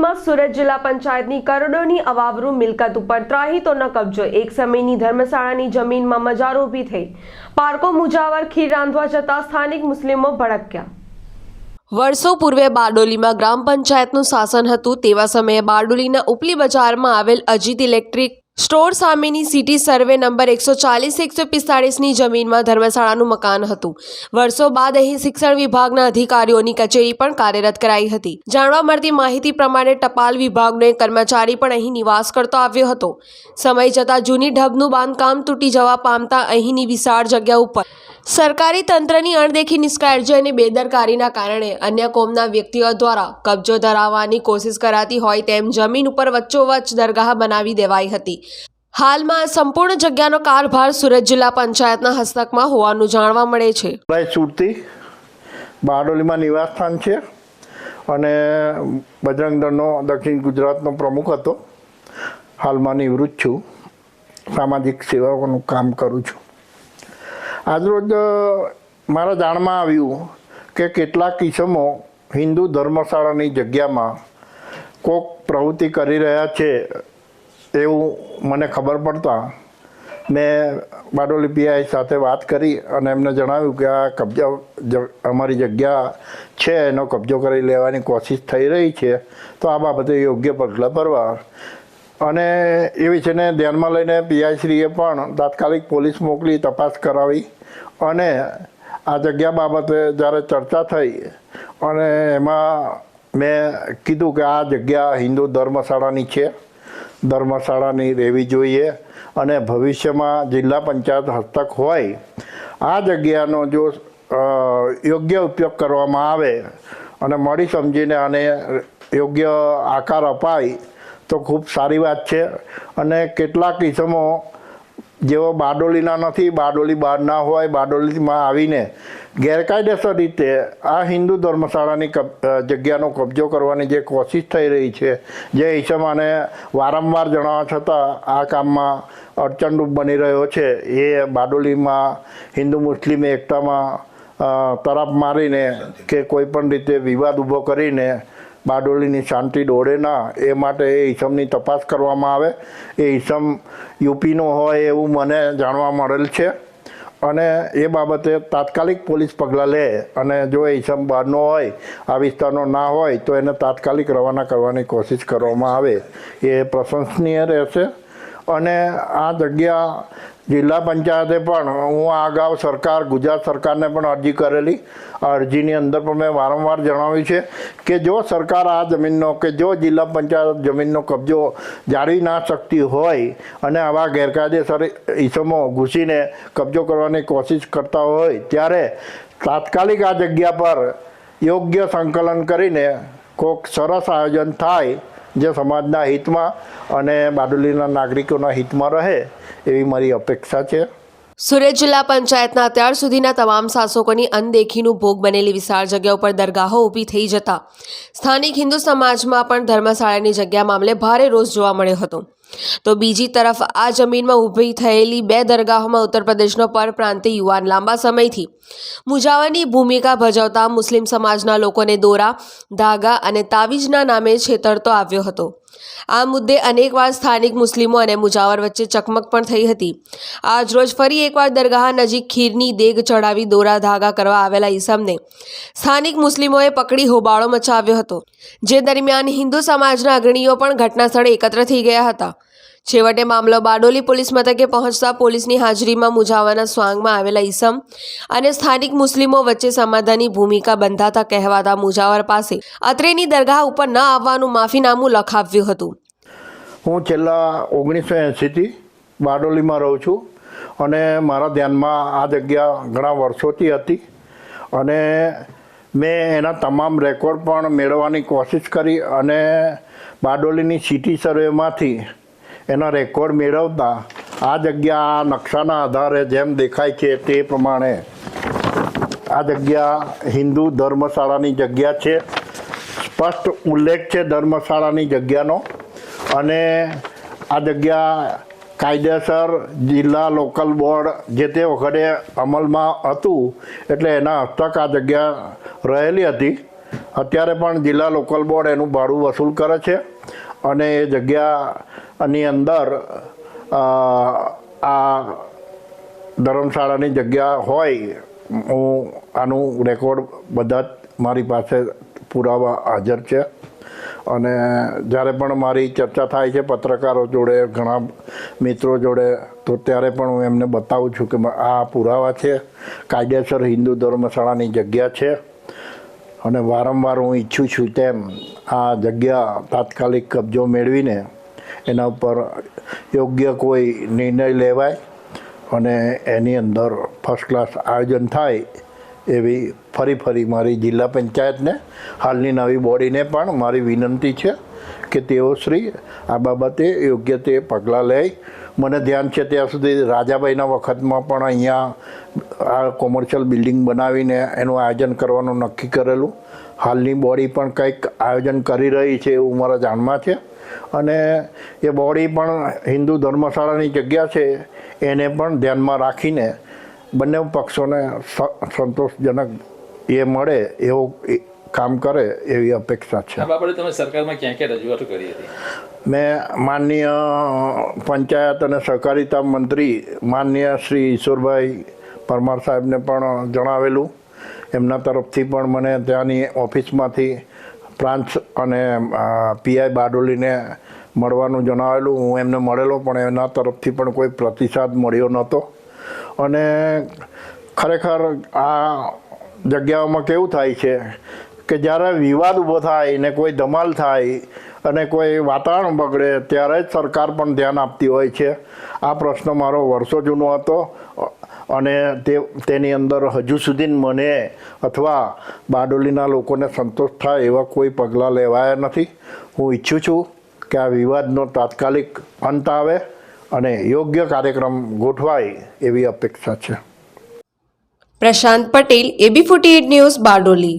બારડોલીમાં સુરત જિલ્લા પંચાયતની કરોડોની અવાવરૂ મિલકત ઉપર ત્રાહિતોનો કબજો. એક સમયની ધર્મશાળાની જમીનમાં મજારો ઊભી થઈ. પાર્કો મુજાવર, ખીર રાંધવા જતા સ્થાનિક મુસ્લિમો ભડક્યા. વર્ષો પૂર્વે બારડોલીમાં ગ્રામ પંચાયતનું શાસન હતું. તેવા સમયે બારડોલીના ઉપલી બજારમાં આવેલ અજીત ઇલેક્ટ્રિક સ્ટોર સામેની સિટી સર્વે નંબર એકસો ચાલીસ, એકસો પિસ્તાળીસની જમીનમાં ધર્મશાળાનું મકાન હતું. વર્ષો બાદ અહીં શિક્ષણ વિભાગના અધિકારીઓની કચેરી પણ કાર્યરત કરાઈ હતી. જાણવા મળતી માહિતી પ્રમાણે ટપાલ વિભાગનો એક કર્મચારી પણ અહીં નિવાસ કરતો આવ્યો હતો. સમય જતાં જૂની ઢબનું બાંધકામ તૂટી જવા પામતા અહીંની વિશાળ જગ્યા ઉપર સરકારી તંત્રની અણદેખી નિષ્કાળજી અને બેદરકારીના કારણે અન્ય કોમના વ્યક્તિઓ દ્વારા કબજો ધરાવવાની કોશિશ કરાતી હોય તેમ જમીન ઉપર વચ્ચોવચ્ચ દરગાહ બનાવી દેવાઈ હતી. હાલમાં સંપૂર્ણ જગ્યાનો કારભાર સુરત જિલ્લા પંચાયતના હસ્તકમાં હોવાનું જાણવા મળે છે. ભાઈ બારડોલીમાં નિવાસસ્થાન છે અને બજરંગ દળનો દક્ષિણ ગુજરાતનો પ્રમુખ હતો. હાલમાં નિવૃત્ત છું. સામાજિક સેવાઓનું કામ કરું છું. આજરોજ મારા જાણમાં આવ્યું કે કેટલાક કિસ્સામો હિન્દુ ધર્મશાળાની જગ્યામાં કોક પ્રવૃત્તિ કરી રહ્યા છે એવું મને ખબર પડતા મેં બારડોલી પીઆઈ સાથે વાત કરી અને એમને જણાવ્યું કે આ કબજા અમારી જગ્યા છે, એનો કબજો કરી લેવાની કોશિશ થઈ રહી છે. તો આ બાબતે યોગ્ય પગલાં ભરવા અને એ વિષયને ધ્યાનમાં લઈને પીઆઈશ્રીએ પણ તાત્કાલિક પોલીસ મોકલી તપાસ કરાવી અને આ જગ્યા બાબતે જ્યારે ચર્ચા થઈ અને એમાં મેં કીધું કે આ જગ્યા હિન્દુ ધર્મશાળાની છે. ધર્મશાળાની રહેવી જોઈએ અને ભવિષ્યમાં જિલ્લા પંચાયત હસ્તક હોય, આ જગ્યાનો જો યોગ્ય ઉપયોગ કરવામાં આવે અને મળી સમજીને આને યોગ્ય આકાર અપાય તો ખૂબ સારી વાત છે. અને કેટલાક ઇસમો જેઓ બારડોલીના નથી, બારડોલી બહારના હોય, બારડોલીમાં આવીને ગેરકાયદેસર રીતે આ હિન્દુ ધર્મશાળાની જગ્યાનો કબજો કરવાની જે કોશિશ થઈ રહી છે, જે ઈસમાને વારંવાર જણાવવા છતાં આ કામમાં અડચણરૂપ બની રહ્યો છે, એ બારડોલીમાં હિન્દુ મુસ્લિમ એકતામાં તરફ મારીને કે કોઈપણ રીતે વિવાદ ઊભો કરીને બારડોલીની શાંતિ દોડે ના એ માટે એ ઈસમની તપાસ કરવામાં આવે. એ ઈસમ યુપીનો હોય એવું મને જાણવા મળેલ છે. અને એ બાબતે તાત્કાલિક પોલીસ પગલાં લે અને જો એ ઈસમ બહારનો હોય, આ વિસ્તારનો ના હોય, તો એને તાત્કાલિક રવાના કરવાની કોશિશ કરવામાં આવે. એ પ્રશંસનીય રહેશે. અને આ જગ્યા જિલ્લા પંચાયતે પણ હું આ અગાઉ સરકાર, ગુજરાત સરકારને પણ અરજી કરેલી. અરજીની અંદર પણ મેં વારંવાર જણાવ્યું છે કે જો સરકાર આ જમીનનો કે જો જિલ્લા પંચાયત જમીનનો કબજો જાળવી ના શકતી હોય અને આવા ગેરકાયદેસર ઈસમો ઘૂસીને કબજો કરવાની કોશિશ કરતા હોય, ત્યારે તાત્કાલિક આ જગ્યા પર યોગ્ય સંકલન કરીને કોઈક સરસ આયોજન થાય જે સમાજના હિતમાં અને બારડોલીના નાગરિકોના હિતમાં રહે એવી મારી અપેક્ષા છે. સુરત જિલ્લા પંચાયતના અત્યાર સુધીના તમામ શાસકોની અનદેખીનું ભોગ બનેલી વિશાળ જગ્યા ઉપર દરગાહો ઊભી થઈ જતા. સ્થાનિક હિન્દુ સમાજમાં પણ ધર્મશાળાની જગ્યા મામલે ભારે રોષ જોવા મળ્યો હતો. તો બીજી તરફ આ જમીનમાં ઊભી થયેલી બે દરગાહોમાં ઉત્તર પ્રદેશનો પરપ્રાંતીય યુવાન લાંબા સમયથી મુજાવરની ભૂમિકા ભજવતા મુસ્લિમ સમાજના લોકોને દોરા, ધાગા અને તાવીજના નામે છેતરતો આવ્યો હતો. આ મુદ્દે અનેકવાર સ્થાનિક મુસ્લિમો અને મુજાવર વચ્ચે ચકમક પણ થઈ હતી. આજ રોજ ફરી એકવાર દરગાહ નજીક ખીરની દેગ ચડાવી દોરા, ધાગા કરવા આવેલા ઈસમને સ્થાનિક મુસ્લિમોએ પકડી હોબાળો મચાવ્યો હતો. જે દરમિયાન હિન્દુ સમાજના અગ્રણીઓ પણ ઘટના સ્થળે એકત્ર થઈ ગયા હતા. છેવટે મામલો બારડોલી પોલીસ મથકે પહોંચતા પોલીસની હાજરીમાં મુજાવાના સ્વાંગમાં આવેલા ઈસમ અને સ્થાનિક મુસ્લિમો વચ્ચે સમાધાનની ભૂમિકા બંધાતા કહેવાતા મુજાવર પાસે અત્રેની દરગાહ ઉપર ન આવવાનું માફીનામું લખાવ્યું હતું. હું છેલ્લા ઓગણીસો એંસીથી બારડોલીમાં રહું છું અને મારા ધ્યાનમાં આ જગ્યા ઘણા વર્ષોથી હતી અને મેં એના તમામ રેકોર્ડ પણ મેળવવાની કોશિશ કરી અને બારડોલીની સિટી સર્વેમાંથી એના રેકોર્ડ મેળવતા આ જગ્યા નકશાના આધારે જેમ દેખાય છે તે પ્રમાણે આ જગ્યા હિન્દુ ધર્મશાળાની જગ્યા છે. સ્પષ્ટ ઉલ્લેખ છે ધર્મશાળાની જગ્યાનો અને આ જગ્યા કાયદેસર જિલ્લા લોકલ બોર્ડ જે તે વખતે અમલમાં હતું એટલે એના હસ્તક આ જગ્યા રહેલી હતી. અત્યારે પણ જિલ્લા લોકલ બોર્ડ એનું ભાડું વસૂલ કરે છે. અને એ જગ્યાની અંદર આ ધર્મશાળાની જગ્યા હોય, હું આનું રેકોર્ડ બધા જ મારી પાસે પુરાવા હાજર છે. અને જ્યારે પણ મારી ચર્ચા થાય છે પત્રકારો જોડે, ઘણા મિત્રો જોડે, તો ત્યારે પણ હું એમને બતાવું છું કે આ પુરાવા છે, કાયદેસર હિન્દુ ધર્મશાળાની જગ્યા છે. અને વારંવાર હું ઈચ્છું છું તેમ આ જગ્યા તાત્કાલિક કબજો મેળવીને એના ઉપર યોગ્ય કોઈ નિર્ણય લેવાય અને એની અંદર ફર્સ્ટ ક્લાસ આયોજન થાય એવી ફરી ફરી મારી જિલ્લા પંચાયતને, હાલની નવી બોડીને પણ મારી વિનંતી છે કે તેઓ શ્રી આ બાબતે યોગ્ય તે પગલાં લે. મને ધ્યાન છે ત્યાં સુધી રાજાભાઈના વખતમાં પણ અહીંયા આ કોમર્શિયલ બિલ્ડિંગ બનાવીને એનું આયોજન કરવાનું નક્કી કરેલું. હાલની બોડી પણ કંઈક આયોજન કરી રહી છે એવું મારા જાણમાં છે. અને એ બોડી પણ હિન્દુ ધર્મશાળાની જગ્યા છે, એને પણ ધ્યાનમાં રાખીને બંને પક્ષોને સંતોષજનક એ મળે એવું કામ કરે એવી અપેક્ષા છે. બાબતે તમે સરકારમાં ક્યાં ક્યાં રજૂઆતો કરી હતી? મેં માનનીય પંચાયત અને સહકારિતા મંત્રી માનનીય શ્રી ઈશ્વરભાઈ પરમાર સાહેબને પણ જણાવેલું. એમના તરફથી પણ મને ત્યાંની ઓફિસમાંથી પ્રાંત અને પીઆઈ બારડોલીને મળવાનું જણાવેલું. હું એમને મળેલો પણ એના તરફથી પણ કોઈ પ્રતિસાદ મળ્યો નહોતો. અને ખરેખર આ જગ્યાઓમાં કેવું થાય છે કે જ્યારે વિવાદ ઊભો થાય ને કોઈ ધમાલ થાય અને કોઈ વાતાવરણ બગડે, ત્યારે જ સરકાર પણ ધ્યાન આપતી હોય છે. આ પ્રશ્ન મારો વર્ષો જૂનો હતો. અને તે, તેની અંદર હજુ સુધી મને અથવા બારડોલીના લોકોને સંતોષ થાય એવા કોઈ પગલાં લેવાયા નથી. હું ઈચ્છું છું કે આ વિવાદનો તાત્કાલિક અંત આવે અને યોગ્ય કાર્યક્રમ ગોઠવાય એવી અપેક્ષા છે. Prashant Patel, AB forty news, Bardoli.